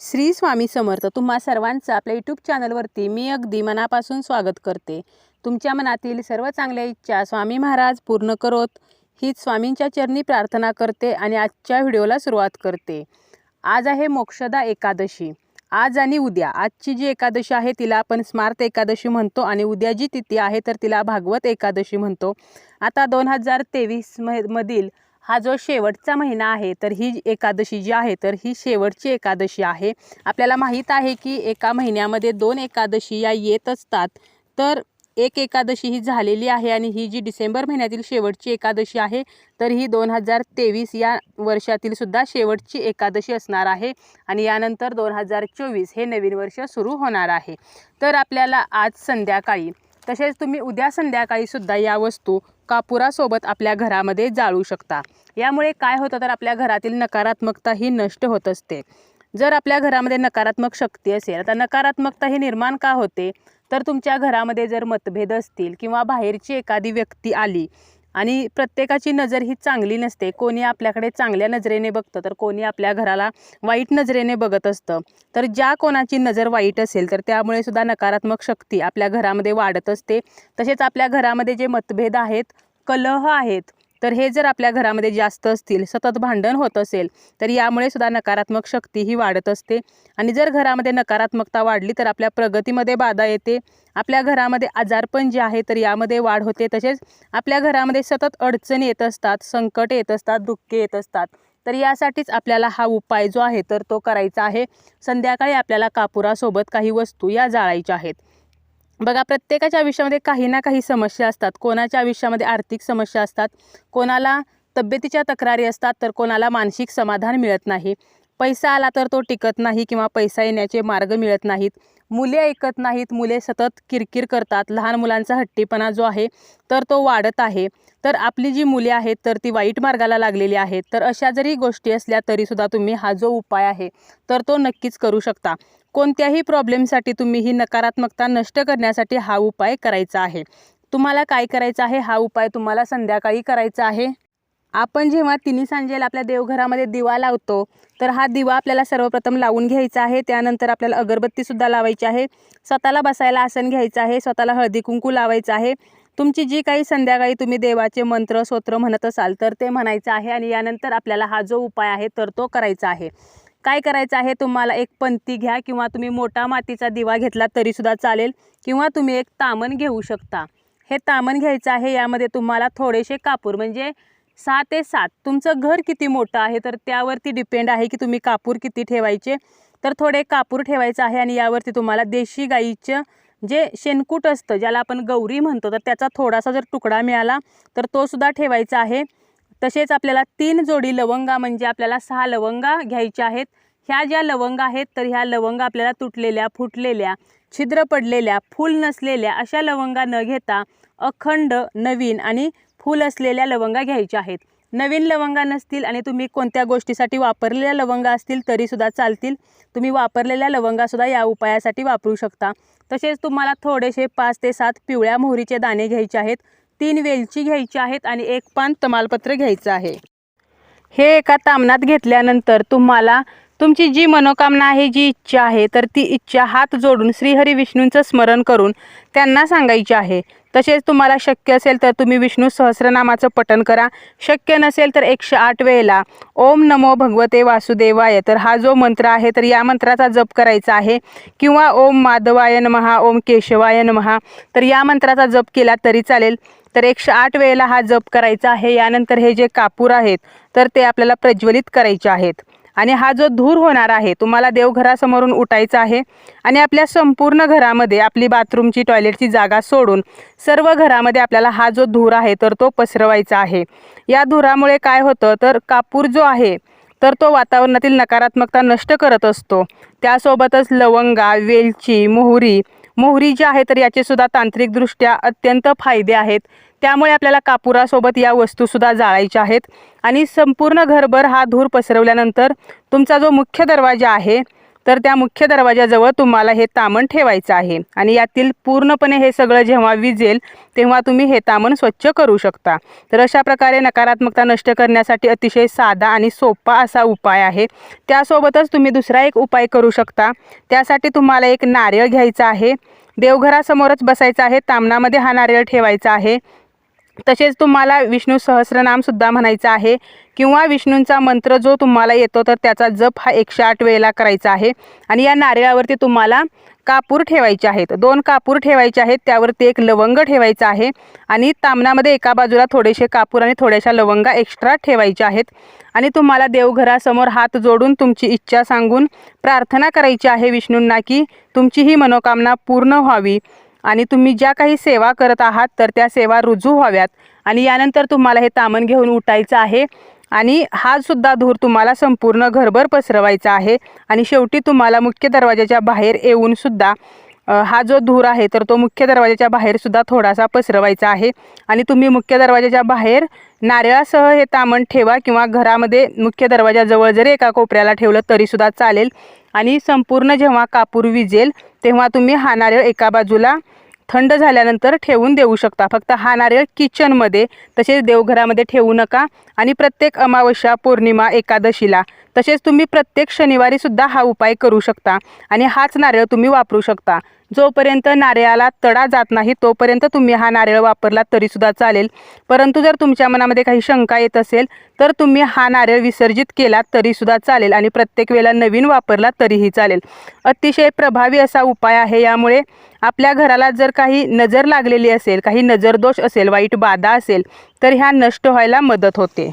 श्री स्वामी समर्थ तुम्हा सर्वांचं आपल्या यूट्यूब चॅनलवरती मी अगदी मनापासून स्वागत करते. तुमच्या मनातील सर्व चांगल्या इच्छा स्वामी महाराज पूर्ण करोत. हीच स्वामींच्या चरणी प्रार्थना करते आणि आजच्या व्हिडिओला सुरुवात करते. आज आहे मोक्षदा एकादशी. आज आणि उद्या. आजची जी एकादशी आहे तिला आपण स्मार्त एकादशी म्हणतो आणि उद्या जी तिथी आहे तर तिला भागवत एकादशी म्हणतो. आता दोन हजार तेवीस मधील हा जो शेवटचा महिना आहे तर ही एकादशी जी आहे तर ही शेवटची एकादशी आहे. आपल्याला माहीत आहे की एका महिन्यामध्ये दोन एकादशी या येत असतात. तर एक एकादशी ही झालेली आहे आणि ही जी डिसेंबर महिन्यातील शेवटची एकादशी आहे तर ही दोन हजार तेवीस या वर्षातील सुद्धा शेवटची एकादशी असणार आहे आणि यानंतर दोन हजार चोवीस हे नवीन वर्ष सुरू होणार आहे. तर आपल्याला आज संध्याकाळी तसेच तुम्ही उद्या संध्याकाळी सुद्धा या वस्तू कापुरासोबत आपल्या घरामध्ये जाळू शकता. यामुळे काय होतं तर आपल्या घरातील नकारात्मकता ही नष्ट होत असते. जर आपल्या घरामध्ये नकारात्मक शक्ती असेल आता नकारात्मकता ही निर्माण का होते? तर तुमच्या घरामध्ये जर मतभेद असतील किंवा बाहेरची एखादी व्यक्ती आली आणि प्रत्येकाची नजर ही चांगली नसते. कोणी आपल्याकडे चांगल्या नजरेने बघतं तर कोणी आपल्या घराला वाईट नजरेने बघत असतं. तर ज्या कोणाची नजर वाईट असेल तर त्यामुळे सुद्धा नकारात्मक शक्ती आपल्या घरामध्ये वाढत असते. तसेच आपल्या घरामध्ये जे मतभेद आहेत कलह आहेत तर हे जर आपल्या घरामध्ये जास्त असतील सतत भांडण होत असेल तर यामुळे सुद्धा नकारात्मक शक्ती ही वाढत असते. आणि जर घरामध्ये नकारात्मकता वाढली तर आपल्या प्रगतीमध्ये बाधा येते. आपल्या घरामध्ये आजारपण जे आहे तर यामध्ये वाढ होते. तसेच आपल्या घरामध्ये सतत अडचणी येत असतात संकट येत असतात दुःखे येत असतात. तर यासाठीच आपल्याला हा उपाय जो आहे तर तो करायचा आहे. संध्याकाळी आपल्याला कापुरासोबत काही वस्तू या जाळायच्या आहेत. बघा प्रत्येकाच्या आयुष्यामध्ये काही ना काही समस्या असतात. कोणाच्या आयुष्यामध्ये आर्थिक समस्या असतात कोणाला तब्येतीच्या तक्रारी असतात तर कोणाला मानसिक समाधान मिळत नाही. पैसा आला तर तो टिकत नाही किंवा पैसा येण्याचे मार्ग मिळत नाहीत. मुले ऐकत नाहीत. मुले सतत किरकिर करतात. लहान मुलांचा हट्टीपणा जो आहे तर तो वाढत आहे. तर आपली जी मुले आहेत तर ती वाईट मार्गाला लागलेली आहेत. तर अशा जरी गोष्टी असल्या तरीसुद्धा तुम्ही हा जो उपाय आहे तर तो नक्कीच करू शकता. कोणत्याही प्रॉब्लेमसाठी तुम्ही ही नकारात्मकता नष्ट करण्यासाठी हा उपाय करायचा आहे. तुम्हाला काय करायचं आहे? हा उपाय तुम्हाला संध्याकाळी करायचा आहे? आपण जेव्हा तिन्ही सांजेला आपल्या देवघरामध्ये दिवा लावतो तर हा दिवा आपल्याला सर्वप्रथम लावून घ्यायचा आहे. त्यानंतर आपल्याला अगरबत्तीसुद्धा लावायची आहे. स्वतःला बसायला आसन घ्यायचं आहे. स्वतःला हळदी कुंकू लावायचं आहे. तुमची जी काही संध्याकाळी तुम्ही देवाचे मंत्र स्तोत्र म्हणत असाल तर ते म्हणायचं आहे आणि यानंतर आपल्याला हा जो उपाय आहे तर तो करायचा आहे. काय करायचं आहे? तुम्हाला एक पंती घ्या किंवा तुम्ही मोठा मातीचा दिवा घेतला तरीसुद्धा चालेल किंवा तुम्ही एक तामण घेऊ शकता. हे तामण घ्यायचं आहे. यामध्ये तुम्हाला थोडेसे कापूर म्हणजे सहा ते सात. तुमचं घर किती मोठं आहे? तर त्यावरती डिपेंड आहे की तुम्ही कापूर किती ठेवायचे. तर थोडे कापूर ठेवायचं आहे आणि यावरती तुम्हाला देशी गाईचं जे शेणकूट असतं ज्याला आपण गौरी म्हणतो तर त्याचा थोडासा जर तुकडा मिळाला तर तो सुद्धा ठेवायचा आहे. तसेच आपल्याला तीन जोडी लवंगा म्हणजे आपल्याला सहा लवंगा घ्यायच्या आहेत. ह्या ज्या लवंगा आहेत तर ह्या लवंगा आपल्याला तुटलेल्या फुटलेल्या छिद्र पडलेल्या फूल नसलेल्या अशा लवंगा न घेता अखंड नवीन आणि फूल असलेल्या लवंगा घ्यायच्या आहेत. नवीन लवंगा नसतील आणि तुम्ही कोणत्या गोष्टीसाठी वापरलेल्या लवंगा असतील तरीसुद्धा चालतील. तुम्ही वापरलेल्या लवंगासुद्धा या उपायासाठी वापरू शकता. तसेच तुम्हाला थोडेसे पाच ते सात पिवळ्या मोहरीचे दाणे घ्यायचे आहेत. तीन वेलची घ्यायची आहेत आणि एक पान तमालपत्र घ्यायचं आहे. हे एका तामणात घेतल्यानंतर तुम्हाला तुमची जी मनोकामना आहे जी इच्छा आहे तर ती इच्छा हात जोडून श्रीहरी विष्णूंचं स्मरण करून त्यांना सांगायची आहे. तसेच तुम्हाला शक्य असेल तर तुम्ही विष्णू सहस्रनामाचं पठण करा. शक्य नसेल तर एकशे आठ वेळेला ओम नमो भगवते वासुदेवाय. तर हा जो मंत्र आहे तर या मंत्राचा जप करायचा आहे. किंवा ओम माधवाय नमहा ओम केशवाय नमहा तर या मंत्राचा जप केला तरी चालेल. तर एकशे आठ वेळेला हा जप करायचा आहे. यानंतर हे जे कापूर आहेत तर ते आपल्याला प्रज्वलित करायचे आहेत. आणि हा जो धूर होणार आहे तुम्हाला देवघरासमोरून उठायचा आहे आणि आपल्या संपूर्ण घरामध्ये आपली बाथरूमची टॉयलेटची जागा सोडून सर्व घरामध्ये आपल्याला हा जो धूर आहे तर तो पसरवायचा आहे. या धुरामुळे काय होतं तर कापूर जो आहे तर तो वातावरणातील नकारात्मकता नष्ट करत असतो. त्यासोबतच लवंगा वेलची मोहरी मोहरी जी आहे तर याचेसुद्धा तांत्रिकदृष्ट्या अत्यंत फायदे आहेत. त्यामुळे आपल्याला कापुरासोबत या वस्तूसुद्धा जाळायच्या आहेत. आणि संपूर्ण घरभर हा धूर पसरवल्यानंतर तुमचा जो मुख्य दरवाजा आहे तर त्या मुख्य दरवाजाजवळ तुम्हाला हे तामण ठेवायचं आहे. आणि यातील पूर्णपणे हे सगळं जेव्हा विजेल तेव्हा तुम्ही हे तामण स्वच्छ करू शकता. तर अशा प्रकारे नकारात्मकता नष्ट करण्यासाठी अतिशय साधा आणि सोपा असा उपाय आहे. त्यासोबतच तुम्ही दुसरा एक उपाय करू शकता. त्यासाठी तुम्हाला एक नारळ घ्यायचा आहे. देवघरासमोरच बसायचं आहे. तामणामध्ये हा नारळ ठेवायचा आहे. तसेच तुम्हाला विष्णू सहस्रनामसुद्धा म्हणायचं आहे. किंवा विष्णूंचा मंत्र जो तुम्हाला येतो तर त्याचा जप हा एकशे आठ वेळेला करायचा आहे. आणि या नारळावरती तुम्हाला कापूर ठेवायचे आहेत. दोन कापूर ठेवायचे आहेत. त्यावरती एक लवंग ठेवायचा आहे. आणि तामणामध्ये एका बाजूला थोडेसे कापूर आणि थोड्याशा लवंगा एक्स्ट्रा ठेवायच्या आहेत. आणि तुम्हाला देवघरासमोर हात जोडून तुमची इच्छा सांगून प्रार्थना करायची आहे विष्णूंना की तुमची ही मनोकामना पूर्ण व्हावी. आणि तुम्ही ज्या काही सेवा करत आहात तर त्या सेवा रुजू व्हाव्यात. आणि यानंतर तुम्हाला हे तामण घेऊन उठायचं आहे. आणि हा सुद्धा धूर तुम्हाला संपूर्ण घरभर पसरवायचा आहे. आणि शेवटी तुम्हाला मुख्य दरवाजाच्या बाहेर येऊन सुद्धा हा जो धूर आहे तर तो मुख्य दरवाजाच्या बाहेर सुद्धा थोडासा पसरवायचा आहे. आणि तुम्ही मुख्य दरवाजाच्या बाहेर नारळासह हे तामण ठेवा किंवा घरामध्ये मुख्य दरवाजाजवळ जरी एका कोपऱ्याला ठेवलं तरीसुद्धा चालेल. आणि संपूर्ण जेव्हा कापूर विजेल तेव्हा तुम्ही हा नारळ एका बाजूला थंड झाल्यानंतर ठेवून देऊ शकता. फक्त हा नारळ किचनमध्ये तसेच देवघरामध्ये ठेवू नका. आणि प्रत्येक अमावस्या पौर्णिमा एकादशीला. तसेच तुम्ही प्रत्येक शनिवारी सुद्धा हा उपाय करू शकता आणि हाच नारळ तुम्ही वापरू शकता. जोपर्यंत नारळाला तडा जात नाही तोपर्यंत तुम्ही हा नारळ वापरला तरीसुद्धा चालेल. परंतु जर तुमच्या मनामध्ये काही शंका येत असेल तर तुम्ही हा नारळ विसर्जित केला तरीसुद्धा चालेल आणि प्रत्येक वेळेला नवीन वापरला तरीही चालेल. अतिशय प्रभावी असा उपाय आहे यामुळे आपल्या घराला जर काही नजर लागलेली असेल काही नजरदोष असेल वाईट बाधा असेल तर ह्या नष्ट व्हायला मदत होते.